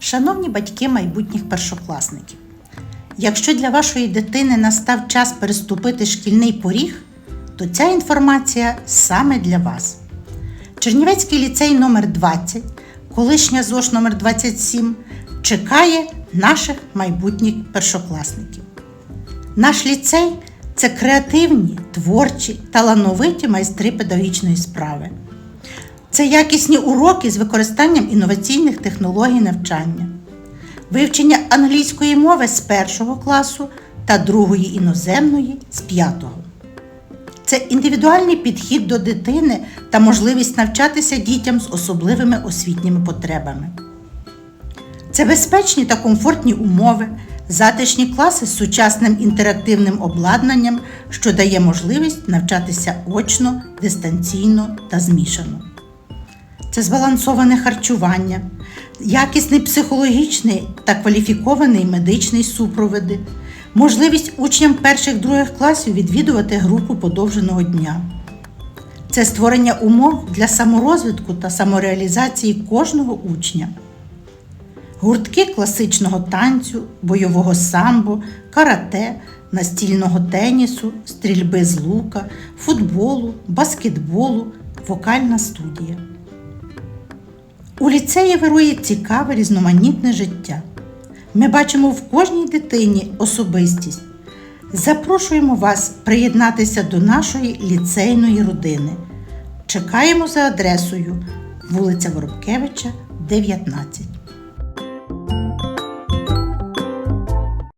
Шановні батьки майбутніх першокласників, якщо для вашої дитини настав час переступити шкільний поріг, то ця інформація саме для вас. Чернівецький ліцей номер 20 колишня ЗОШ номер 27 чекає наших майбутніх першокласників. Наш ліцей це креативні, творчі, талановиті майстри педагогічної справи. Це якісні уроки з використанням інноваційних технологій навчання, вивчення англійської мови з першого класу та другої іноземної з п'ятого. Це індивідуальний підхід до дитини та можливість навчатися дітям з особливими освітніми потребами. Це безпечні та комфортні умови, затишні класи з сучасним інтерактивним обладнанням, що дає можливість навчатися очно, дистанційно та змішано. Це збалансоване харчування, якісний психологічний та кваліфікований медичний супроводи, можливість учням перших-других класів відвідувати групу подовженого дня. Це створення умов для саморозвитку та самореалізації кожного учня. Гуртки класичного танцю, бойового самбо, карате, настільного тенісу, стрільби з лука, футболу, баскетболу, вокальна студія. У ліцеї вирує цікаве різноманітне життя. Ми бачимо в кожній дитині особистість. Запрошуємо вас приєднатися до нашої ліцейної родини. Чекаємо за адресою вулиця Воробкевича, 19.